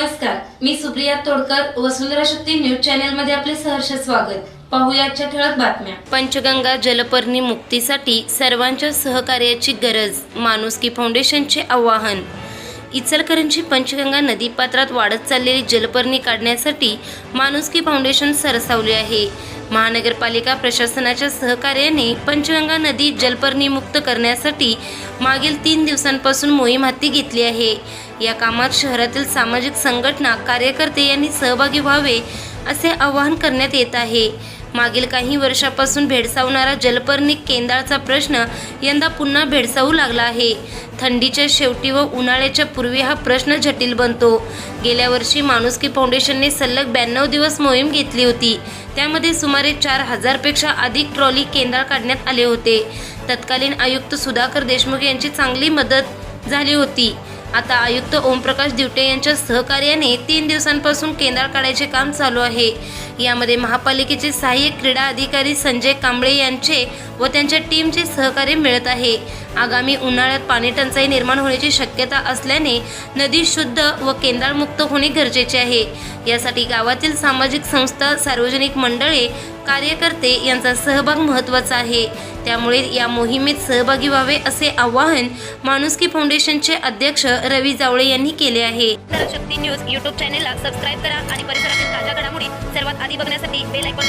नमस्कार मी Supriya Todkar Vasundhara Shakti news channel मध्ये आपले सहर्ष स्वागत. पाहुयाच्या ठळक बातम्या. पंचगंगा जलपर्णी मुक्तीसाठी सर्वांच्या सहकार्याची गरज माणुसकी फाउंडेशनचे आवाहन. इचलकरंजी पंचगंगा नदीपात्रात वाढत चाललेली जलपर्णी काढण्यासाठी माणुसकी फाउंडेशन सरसावले आहे. महानगरपालिका प्रशासनाच्या सहकार्याने पंचगंगा नदी जलपर्णी मुक्त करण्यासाठी मागील तीन दिवसांपासून मोहीम हाती घेतली आहे. या कामात शहरातील सामाजिक संघटना कार्यकर्ते यांनी सहभागी व्हावे असे आवाहन करण्यात येत आहे. मागील काही वर्षापासून भेडसावणारा जलपर्णी केंदाळचा प्रश्न यंदा पुन्हा भेडसावू लागला आहे. थंडीच्या शेवटी व उन्हाळ्याच्या पूर्वी हा प्रश्न जटिल बनतो. गेल्या वर्षी माणुसकी फाउंडेशनने सलग ब्याण्णव दिवस मोहीम घेतली होती. त्यामध्ये सुमारे चार हजारपेक्षा अधिक ट्रॉली केंदाळ काढण्यात आले होते. तत्कालीन आयुक्त सुधाकर देशमुख यांची चांगली मदत झाली होती. आता आयुक्त ओमप्रकाश दिवटे यांच्या सहकार्याने तीन दिवसांपासून केंद्राळ काढायचे काम चालू आहे. यामध्ये महापालिकेचे सहाय्यक क्रीडा अधिकारी संजय कांबळे यांचे व त्यांच्या टीमचे सहकार्य मिळत आहे. आगामी उन्हाळ्यात पाणी टंचाई निर्माण होण्याची शक्यता असल्याने नदी शुद्ध व केंद्राळमुक्त होणे गरजेचे आहे. यासाठी गावातील सामाजिक संस्था सार्वजनिक मंडळे कार्यकर्ते यांचा सहभाग महत्त्वाचा आहे. त्यामुळे या मोहिमेत सहभागी व्हावे असे आवाहन माणुसकी फाउंडेशनचे अध्यक्ष रवी जावळे यांनी केले आहे. शक्ती न्यूज यूट्यूब चॅनेलला सबस्क्राईब करा आणि परिसरातील ताज्या घडामोडी सर्वात आधी बघण्यासाठी बेल आयकॉन